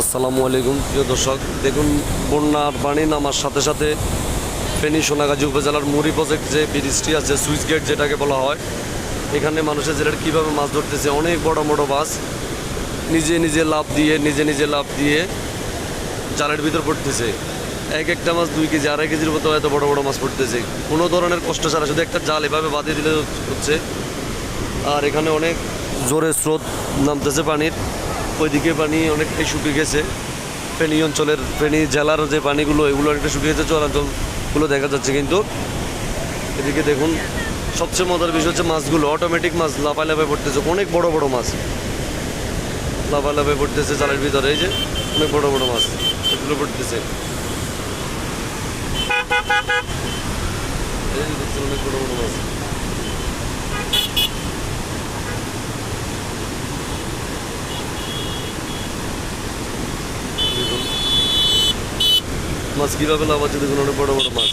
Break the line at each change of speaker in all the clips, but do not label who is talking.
আসসালামু আলাইকুম, প্রিয় দর্শক। দেখুন, বন্যার পানি নামার সাথে সাথে ফেনী সোনাগাজী উপজেলার মুড়ি প্রজেক্ট যে ব্রিজটি আছে, সুইচ গেট যেটাকে বলা হয়, এখানে মানুষের জেলার কীভাবে মাছ ধরতেছে, অনেক বড় বড় মাছ নিজে নিজে লাভ দিয়ে, নিজে নিজে লাভ দিয়ে জালের ভিতর পড়তেছে। এক একটা মাছ দুই কেজি, আড়াই কেজির মতো এত বড় বড় মাছ পড়তেছে। কোনো ধরনের কষ্ট ছাড়া, শুধু একটা জাল এভাবে বাঁধিয়ে দিলে হচ্ছে। আর এখানে অনেক জোরে স্রোত নামতেছে পানির। ওইদিকে পানি অনেকটাই শুকিয়ে গেছে। ফেনী অঞ্চলের, ফেনী জেলার যে পানিগুলো, এগুলো অনেকটা শুকিয়ে গেছে, চরাঞ্চলগুলো দেখা যাচ্ছে কিন্তু। এদিকে দেখুন, সবচেয়ে মজার বিষয় হচ্ছে মাছগুলো অটোমেটিক মাছ লাফায় লাফায় পড়তেছে, অনেক বড় বড় মাছ। লাফায় লাফায় পড়তেছে জালের ভিতরে, এই যে অনেক বড় বড় মাছ এগুলো পড়তেছে। অনেক বড় বড় মাছ দেখুন মাছ কীভাবে লাভ আছে দেখুন, অনেক বড় বড় মাছ।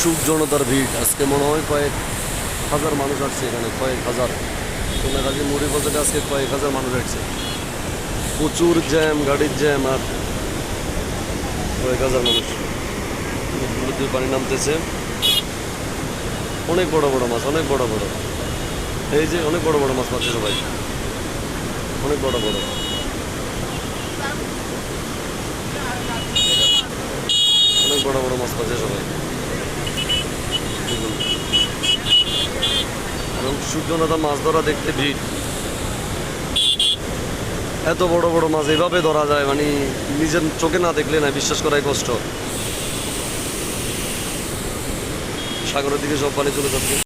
সুখ জনতার ভিড়। আজকে মনে হয় কয়েক হাজার মানুষ আসছে এখানে, কয়েক হাজার। সোনাগাজী মুড়ি বাজারে আজকে কয়েক হাজার মানুষ আসছে। প্রচুর জ্যাম, গাড়ির জ্যাম আর কয়েক হাজার মানুষ। দিয়ে পানি নামতেছে। অনেক বড় বড় মাছ, অনেক বড় বড়। এই যে অনেক বড় বড় মাছ পাচ্ছে সবাই। অনেক বড় বড়। অনেক বড় বড় মাছ পাচ্ছে সবাই। এবং সূর্যনাথা মাছ ধরা দেখতে ভিড়। এত বড় বড় মাছ এভাবে ধরা যায় মানে নিজের চোখে না দেখলে না, বিশ্বাস করাই কষ্ট। সাগরের দিকে সব পানি চলে যাচ্ছে।